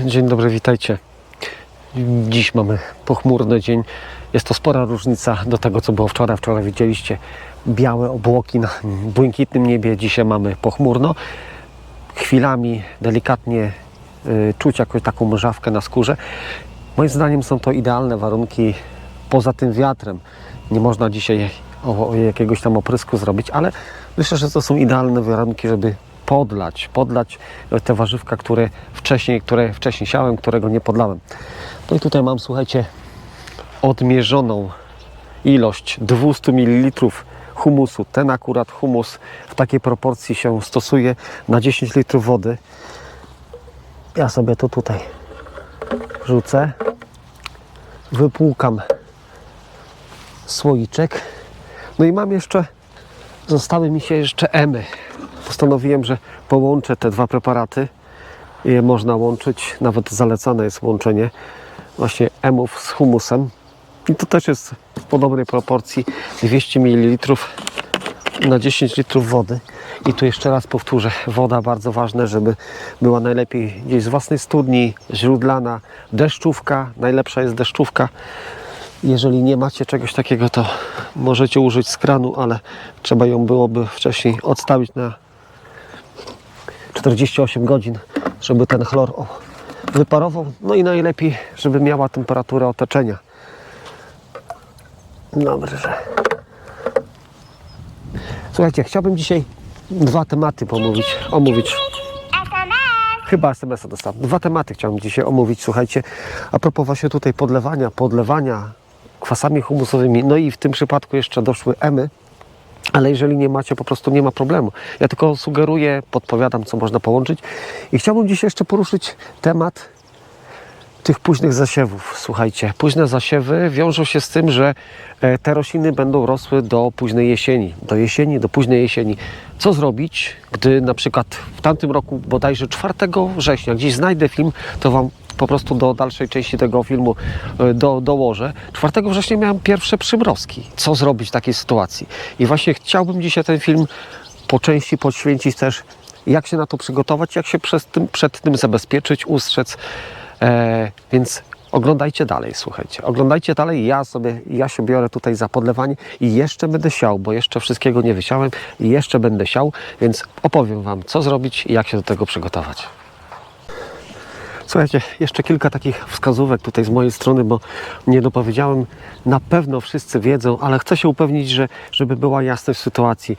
Dzień dobry, witajcie. Dziś mamy pochmurny dzień. Jest to spora różnica do tego, co było wczoraj. Wczoraj widzieliście białe obłoki na błękitnym niebie. Dzisiaj mamy pochmurno. Chwilami delikatnie y, czuć jakąś taką mrzawkę na skórze. Moim zdaniem są to idealne warunki poza tym wiatrem. Nie można dzisiaj o, jakiegoś tam oprysku zrobić, ale myślę, że to są idealne warunki, żeby podlać, podlać te warzywka, które wcześniej, które wcześniej siałem, którego nie podlałem. No i tutaj mam, słuchajcie, odmierzoną ilość 200 ml humusu. Ten akurat humus w takiej proporcji się stosuje na 10 litrów wody. Ja sobie to tutaj wrzucę. Wypłukam słoiczek. No i mam jeszcze, zostały mi się jeszcze emy. Postanowiłem, że połączę te dwa preparaty. Je można łączyć, nawet zalecane jest łączenie właśnie emów z humusem. I to też jest w podobnej proporcji 200 ml na 10 litrów wody. I tu jeszcze raz powtórzę, woda bardzo ważne, żeby była najlepiej gdzieś z własnej studni, źródlana, deszczówka, najlepsza jest deszczówka. Jeżeli nie macie czegoś takiego, to możecie użyć z kranu, ale trzeba ją byłoby wcześniej odstawić na 48 godzin, żeby ten chlor wyparował. No i najlepiej, żeby miała temperaturę otoczenia. Dobrze. Słuchajcie, chciałbym dzisiaj dwa tematy pomówić, omówić. Chyba SMS-a dostałem. Dwa tematy chciałem dzisiaj omówić. Słuchajcie, a propos właśnie tutaj podlewania, podlewania kwasami humusowymi, no i w tym przypadku jeszcze doszły emy, ale jeżeli nie macie, po prostu nie ma problemu. Ja tylko sugeruję, podpowiadam, co można połączyć. I chciałbym dzisiaj jeszcze poruszyć temat tych późnych zasiewów. Słuchajcie, późne zasiewy wiążą się z tym, że e, te rośliny będą rosły do późnej jesieni. Do jesieni, do późnej jesieni. Co zrobić, gdy na przykład w tamtym roku, bodajże 4 września, gdzieś znajdę film, to Wam po prostu do dalszej części tego filmu e, do, dołożę. 4 września miałem pierwsze przymrozki. Co zrobić w takiej sytuacji? I właśnie chciałbym dzisiaj ten film po części poświęcić też, jak się na to przygotować, jak się przed tym, przed tym zabezpieczyć, ustrzec. E, więc oglądajcie dalej, słuchajcie. Oglądajcie dalej. Ja sobie, ja się biorę tutaj za podlewanie i jeszcze będę siał, bo jeszcze wszystkiego nie wysiałem i jeszcze będę siał, więc opowiem Wam, co zrobić i jak się do tego przygotować. Słuchajcie, jeszcze kilka takich wskazówek tutaj z mojej strony, bo nie dopowiedziałem. Na pewno wszyscy wiedzą, ale chcę się upewnić, że, żeby była jasność sytuacji.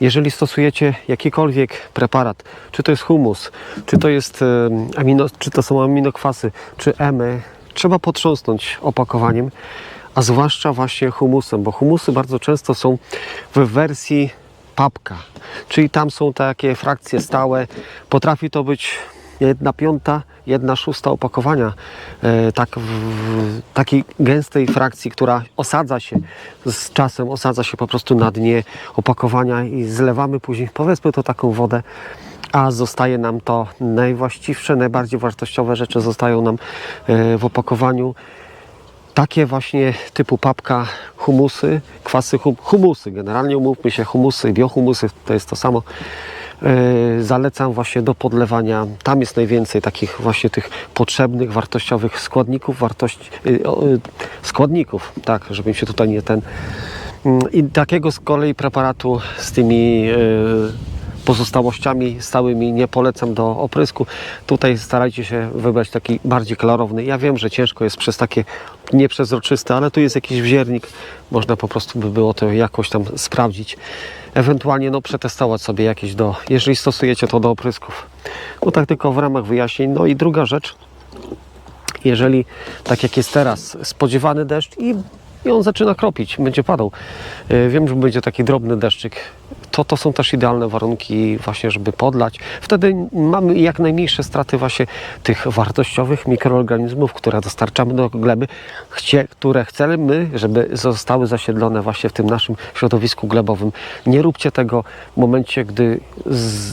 Jeżeli stosujecie jakikolwiek preparat, czy to jest humus, czy to, jest, amino, czy to są aminokwasy, czy emy, trzeba potrząsnąć opakowaniem, a zwłaszcza właśnie humusem, bo humusy bardzo często są w wersji papka, czyli tam są takie frakcje stałe. Potrafi to być jedna piąta, jedna szósta opakowania e, tak w, takiej gęstej frakcji, która osadza się z czasem, osadza się po prostu na dnie opakowania i zlewamy później, powiedzmy to taką wodę, a zostaje nam to najwłaściwsze, najbardziej wartościowe rzeczy zostają nam e, w opakowaniu takie właśnie typu papka, humusy, kwasy hum, humusy, generalnie umówmy się, humusy, biohumusy, to jest to samo. Yy, zalecam właśnie do podlewania. Tam jest najwięcej takich właśnie tych potrzebnych, wartościowych składników, wartości, o, yy, składników, tak, żeby mi się tutaj nie ten. Yy, I takiego z kolei preparatu z tymi yy, pozostałościami stałymi nie polecam do oprysku. Tutaj starajcie się wybrać taki bardziej klarowny. Ja wiem, że ciężko jest przez takie nieprzezroczyste, ale tu jest jakiś wziernik. Można po prostu by było to jakoś tam sprawdzić. Ewentualnie no, przetestować sobie jakieś do, jeżeli stosujecie to do oprysków. No tak tylko w ramach wyjaśnień. No i druga rzecz, jeżeli tak jak jest teraz, spodziewany deszcz i, i on zaczyna kropić, będzie padał. Yy, Wiem, że będzie taki drobny deszczyk. To, to są też idealne warunki właśnie, żeby podlać. Wtedy mamy jak najmniejsze straty właśnie tych wartościowych mikroorganizmów, które dostarczamy do gleby, które chcemy, żeby zostały zasiedlone właśnie w tym naszym środowisku glebowym. Nie róbcie tego w momencie, gdy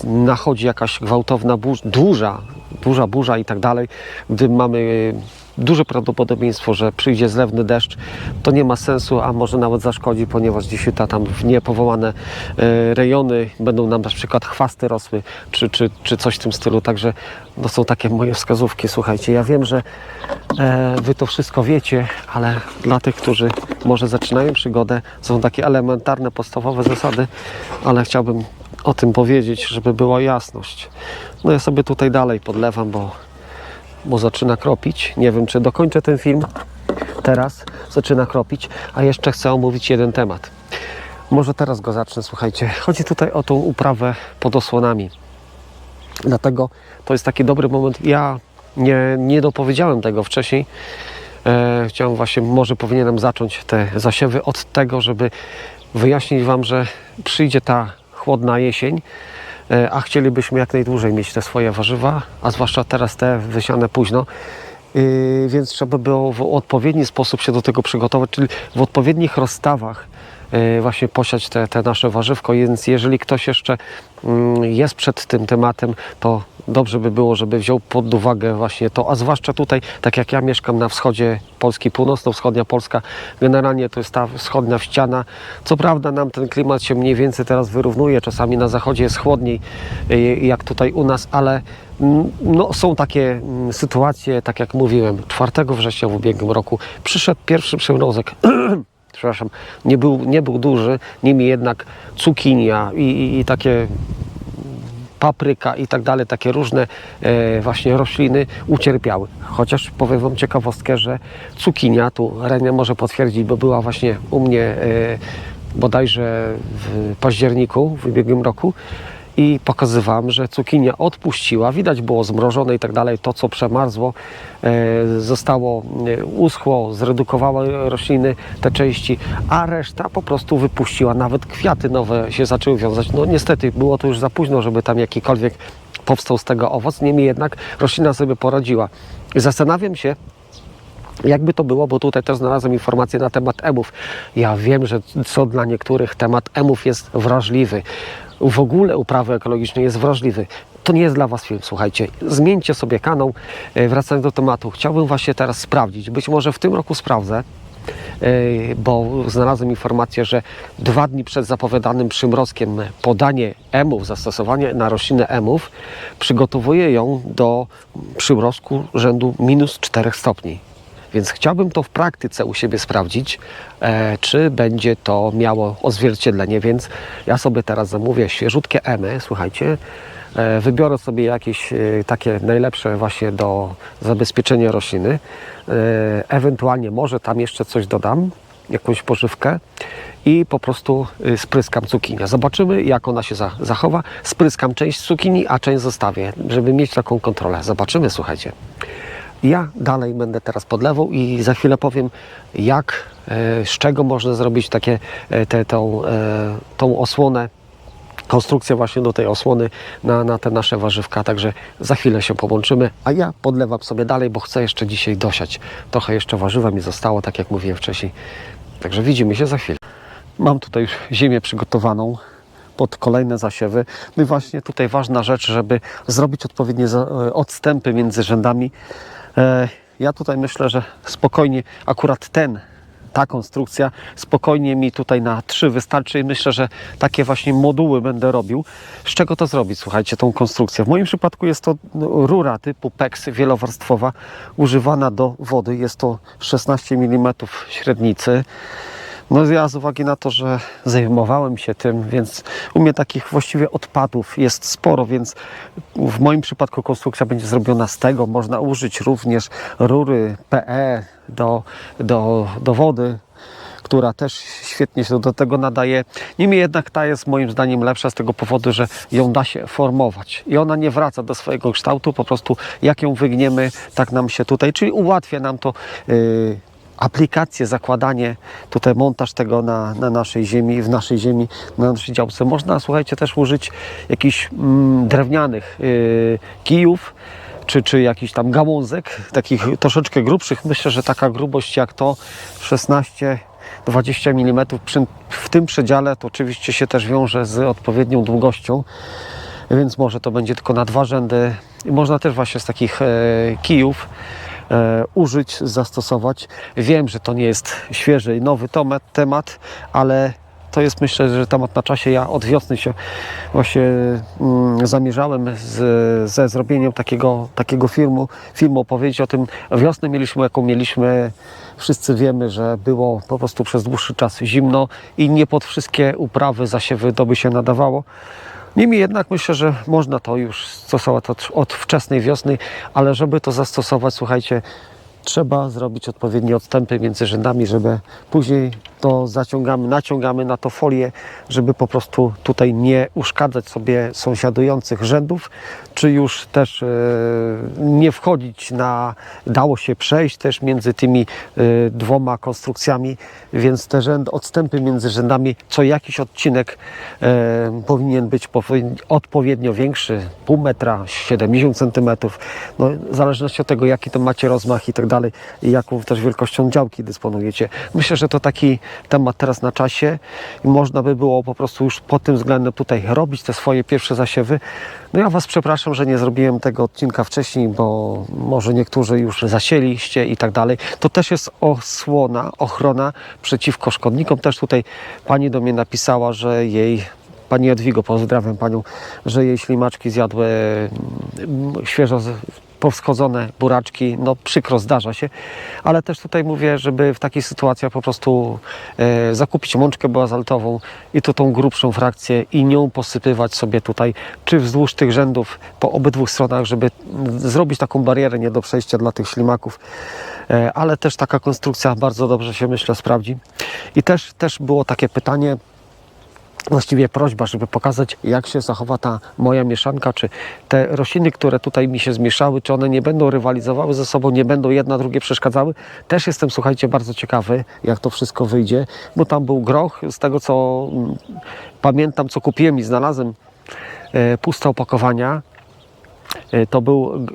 nachodzi jakaś gwałtowna burz, duża, duża burza i tak dalej, gdy mamy duże prawdopodobieństwo, że przyjdzie zlewny deszcz, to nie ma sensu, a może nawet zaszkodzi, ponieważ gdzieś ta tam w niepowołane e, rejony będą nam na przykład chwasty rosły, czy, czy, czy coś w tym stylu. Także no są takie moje wskazówki. Słuchajcie, ja wiem, że e, Wy to wszystko wiecie, ale dla tych, którzy może zaczynają przygodę, są takie elementarne, podstawowe zasady, ale chciałbym o tym powiedzieć, żeby była jasność. No ja sobie tutaj dalej podlewam, bo bo zaczyna kropić. Nie wiem, czy dokończę ten film. Teraz zaczyna kropić, a jeszcze chcę omówić jeden temat. Może teraz go zacznę, słuchajcie. Chodzi tutaj o tą uprawę pod osłonami. Dlatego to jest taki dobry moment. Ja nie, nie dopowiedziałem tego wcześniej. E, chciałem właśnie, może powinienem zacząć te zasiewy od tego, żeby wyjaśnić Wam, że przyjdzie ta chłodna jesień, a chcielibyśmy jak najdłużej mieć te swoje warzywa, a zwłaszcza teraz te wysiane późno. Yy, więc trzeba było w odpowiedni sposób się do tego przygotować, czyli w odpowiednich rozstawach właśnie posiać te, te nasze warzywko. Więc jeżeli ktoś jeszcze mm, jest przed tym tematem, to dobrze by było, żeby wziął pod uwagę właśnie to, a zwłaszcza tutaj, tak jak ja mieszkam na wschodzie Polski, północno-wschodnia Polska, generalnie to jest ta wschodnia ściana. Co prawda nam ten klimat się mniej więcej teraz wyrównuje, czasami na zachodzie jest chłodniej, yy, jak tutaj u nas, ale mm, no, są takie mm, sytuacje, tak jak mówiłem, 4 września w ubiegłym roku przyszedł pierwszy przymrozek. Przepraszam, nie był, nie był duży, niemniej jednak cukinia i, i, i takie papryka i tak dalej, takie różne e, właśnie rośliny ucierpiały. Chociaż powiem Wam ciekawostkę, że cukinia, tu Renia może potwierdzić, bo była właśnie u mnie e, bodajże w październiku w ubiegłym roku i pokazywałem, że cukinia odpuściła, widać było zmrożone i tak dalej, to co przemarzło e, zostało, e, uschło, zredukowało rośliny, te części, a reszta po prostu wypuściła, nawet kwiaty nowe się zaczęły wiązać. No niestety było to już za późno, żeby tam jakikolwiek powstał z tego owoc, niemniej jednak roślina sobie poradziła. Zastanawiam się, jakby to było, bo tutaj też znalazłem informacje na temat emów. Ja wiem, że co dla niektórych temat emów jest wrażliwy. W ogóle uprawy ekologicznej jest wrażliwy. To nie jest dla Was film, słuchajcie. Zmieńcie sobie kanał. E, Wracając do tematu, chciałbym właśnie teraz sprawdzić. Być może w tym roku sprawdzę, e, bo znalazłem informację, że dwa dni przed zapowiadanym przymrozkiem podanie emów, zastosowanie na roślinę emów przygotowuje ją do przymrozku rzędu minus 4 stopni. Więc chciałbym to w praktyce u siebie sprawdzić, e, czy będzie to miało odzwierciedlenie. Więc ja sobie teraz zamówię świeżutkie emy, słuchajcie. E, wybiorę sobie jakieś e, takie najlepsze właśnie do zabezpieczenia rośliny. E, ewentualnie może tam jeszcze coś dodam, jakąś pożywkę i po prostu y, spryskam cukinię. Zobaczymy, jak ona się za- zachowa. Spryskam część cukinii, a część zostawię, żeby mieć taką kontrolę. Zobaczymy, słuchajcie. Ja dalej będę teraz podlewał i za chwilę powiem, jak, e, z czego można zrobić takie, e, te, tą, e, tą osłonę, konstrukcję właśnie do tej osłony na, na te nasze warzywka. Także za chwilę się połączymy, a ja podlewam sobie dalej, bo chcę jeszcze dzisiaj dosiać. Trochę jeszcze warzywa mi zostało, tak jak mówiłem wcześniej. Także widzimy się za chwilę. Mam tutaj już ziemię przygotowaną pod kolejne zasiewy. No i właśnie tutaj ważna rzecz, żeby zrobić odpowiednie odstępy między rzędami. E, Ja tutaj myślę, że spokojnie akurat ten, ta konstrukcja spokojnie mi tutaj na trzy wystarczy i myślę, że takie właśnie moduły będę robił. Z czego to zrobić? Słuchajcie, tą konstrukcję. W moim przypadku jest to no, rura typu PEX wielowarstwowa, używana do wody. Jest to 16 mm średnicy. No ja z uwagi na to, że zajmowałem się tym, więc u mnie takich właściwie odpadów jest sporo, więc w moim przypadku konstrukcja będzie zrobiona z tego. Można użyć również rury PE do, do, do wody, która też świetnie się do tego nadaje. Niemniej jednak ta jest moim zdaniem lepsza z tego powodu, że ją da się formować i ona nie wraca do swojego kształtu, po prostu jak ją wygniemy, tak nam się tutaj, czyli ułatwia nam to yy, aplikację, zakładanie, tutaj montaż tego na, na naszej ziemi, w naszej ziemi, na naszej działce. Można, słuchajcie, też użyć jakichś mm, drewnianych yy, kijów, czy, czy jakiś tam gałązek, takich troszeczkę grubszych. Myślę, że taka grubość jak to 16 20 mm w tym przedziale to oczywiście się też wiąże z odpowiednią długością, więc może to będzie tylko na dwa rzędy można też właśnie z takich e, kijów użyć, zastosować. Wiem, że to nie jest świeży i nowy temat, ale to jest myślę, że temat na czasie. Ja od wiosny się właśnie mm, zamierzałem z, ze zrobieniem takiego, takiego filmu, filmu opowiedzieć o tym. Wiosnę mieliśmy, jaką mieliśmy. Wszyscy wiemy, że było po prostu przez dłuższy czas zimno i nie pod wszystkie uprawy, zasiewy to by się nadawało. Niemniej jednak myślę, że można to już stosować od, od wczesnej wiosny, ale żeby to zastosować, słuchajcie, trzeba zrobić odpowiednie odstępy między rzędami, żeby później to zaciągamy, naciągamy na to folię, żeby po prostu tutaj nie uszkadzać sobie sąsiadujących rzędów, czy już też e, nie wchodzić na, dało się przejść też między tymi e, dwoma konstrukcjami, więc te rzędy, odstępy między rzędami, co jakiś odcinek e, powinien być powi- odpowiednio większy, pół metra, 70 centymetrów, no, w zależności od tego, jaki to macie rozmach i tak dalej, i jaką też wielkością działki dysponujecie. Myślę, że to taki temat teraz na czasie i można by było po prostu już pod tym względem tutaj robić te swoje pierwsze zasiewy. No ja Was przepraszam, że nie zrobiłem tego odcinka wcześniej, bo może niektórzy już zasieliście i tak dalej. To też jest osłona, ochrona przeciwko szkodnikom. Też tutaj Pani do mnie napisała, że jej Pani Jadwigo, pozdrawiam Panią, że jej ślimaczki zjadły mm, świeżo powschodzone buraczki, no przykro zdarza się, ale też tutaj mówię, żeby w takiej sytuacji po prostu e, zakupić mączkę bazaltową i to tą grubszą frakcję i nią posypywać sobie tutaj, czy wzdłuż tych rzędów po obydwu stronach, żeby zrobić taką barierę nie do przejścia dla tych ślimaków. E, ale też taka konstrukcja bardzo dobrze się myślę sprawdzi. I też, też było takie pytanie, właściwie prośba, żeby pokazać, jak się zachowa ta moja mieszanka, czy te rośliny, które tutaj mi się zmieszały, czy one nie będą rywalizowały ze sobą, nie będą jedna drugie przeszkadzały. Też jestem, słuchajcie, bardzo ciekawy, jak to wszystko wyjdzie, bo tam był groch, z tego co mm, pamiętam, co kupiłem i znalazłem e, puste opakowania, E, to był,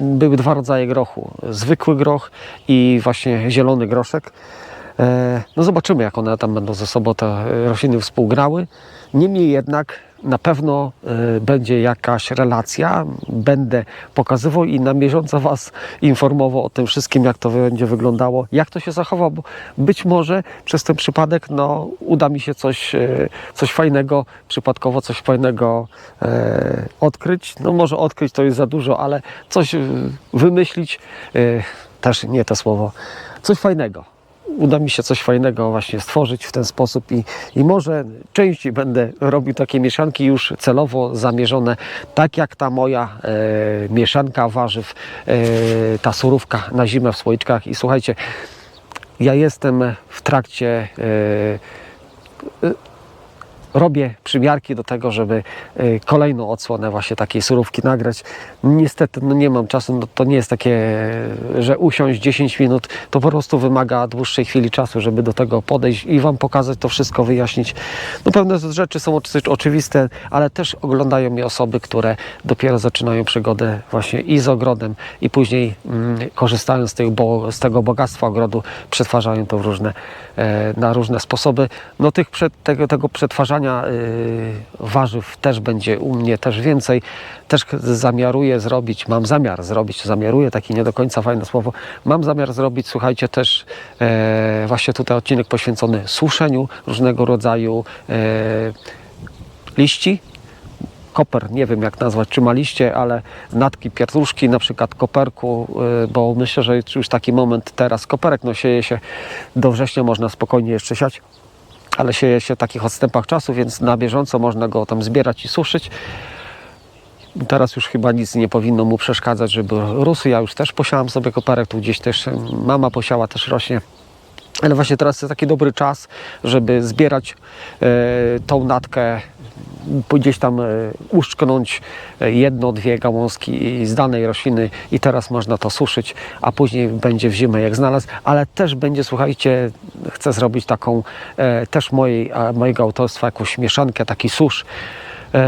e, były dwa rodzaje grochu. Zwykły groch i właśnie zielony groszek. E, No zobaczymy, jak one tam będą ze sobą te e, rośliny współgrały. Niemniej jednak na pewno e, będzie jakaś relacja. Będę pokazywał i na bieżąco Was informował o tym wszystkim, jak to będzie wyglądało, jak to się zachowa, bo być może przez ten przypadek no, uda mi się coś, coś fajnego, przypadkowo coś fajnego e, odkryć. No może odkryć to jest za dużo, ale coś wymyślić, e, też nie to słowo, coś fajnego uda mi się coś fajnego właśnie stworzyć w ten sposób i, i może częściej będę robił takie mieszanki już celowo zamierzone, tak jak ta moja e, mieszanka warzyw, e, ta surówka na zimę w słoiczkach. I słuchajcie, ja jestem w trakcie e, robię przymiarki do tego, żeby y, kolejną odsłonę właśnie takiej surówki nagrać. Niestety no nie mam czasu, no to nie jest takie, że usiąść 10 minut, to po prostu wymaga dłuższej chwili czasu, żeby do tego podejść i Wam pokazać to wszystko, wyjaśnić. No pewne rzeczy są oczy- oczywiste, ale też oglądają mnie osoby, które dopiero zaczynają przygodę właśnie i z ogrodem i później mm, korzystają z, tych, bo, z tego bogactwa ogrodu, przetwarzają to w różne, e, na różne sposoby. No tych przed, tego, tego przetwarzania y, warzyw też będzie u mnie też więcej. Też zamiaruję zrobić, mam zamiar zrobić, zamiaruję, takie nie do końca fajne słowo, mam zamiar zrobić, słuchajcie, też e, właśnie tutaj odcinek poświęcony suszeniu różnego rodzaju e, liści, koper, nie wiem jak nazwać, czy ma liście, ale natki pietruszki, na przykład koperku, y, bo myślę, że już taki moment teraz, koperek no sieje się. Do września, można spokojnie jeszcze siać, ale sieje się w takich odstępach czasu, więc na bieżąco można go tam zbierać i suszyć. Teraz już chyba nic nie powinno mu przeszkadzać, żeby rósł. Ja już też posiałam sobie koperek, tu gdzieś też mama posiała, też rośnie. Ale właśnie teraz jest taki dobry czas, żeby zbierać e, tą natkę, gdzieś tam e, uszczknąć e, jedno, dwie gałązki z danej rośliny i teraz można to suszyć, a później będzie w zimę jak znalazł, ale też będzie, słuchajcie, chcę zrobić taką e, też mojej, mojego autorstwa jakąś mieszankę, taki susz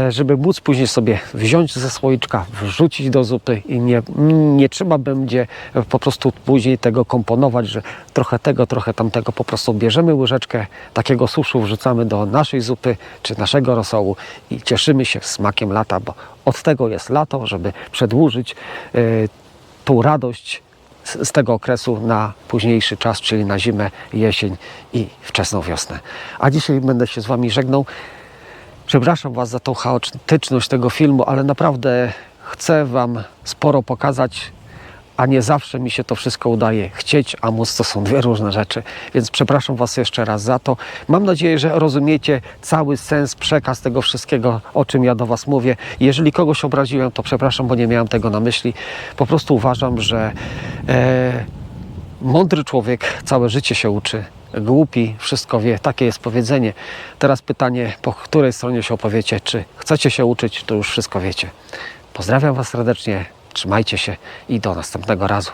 żeby móc później sobie wziąć ze słoiczka, wrzucić do zupy i nie, nie trzeba będzie po prostu później tego komponować, że trochę tego, trochę tamtego. Po prostu bierzemy łyżeczkę takiego suszu, wrzucamy do naszej zupy czy naszego rosołu i cieszymy się smakiem lata, bo od tego jest lato, żeby przedłużyć e, tą radość z, z tego okresu na późniejszy czas, czyli na zimę, jesień i wczesną wiosnę. A dzisiaj będę się z Wami żegnał. Przepraszam Was za tą chaotyczność tego filmu, ale naprawdę chcę Wam sporo pokazać, a nie zawsze mi się to wszystko udaje. Chcieć, a móc to są dwie różne rzeczy. Więc przepraszam Was jeszcze raz za to. Mam nadzieję, że rozumiecie cały sens, przekaz tego wszystkiego, o czym ja do Was mówię. Jeżeli kogoś obraziłem, to przepraszam, bo nie miałem tego na myśli. Po prostu uważam, że e, mądry człowiek całe życie się uczy. Głupi wszystko wie, takie jest powiedzenie. Teraz pytanie, po której stronie się opowiecie, czy chcecie się uczyć, to już wszystko wiecie. Pozdrawiam Was serdecznie, trzymajcie się i do następnego razu.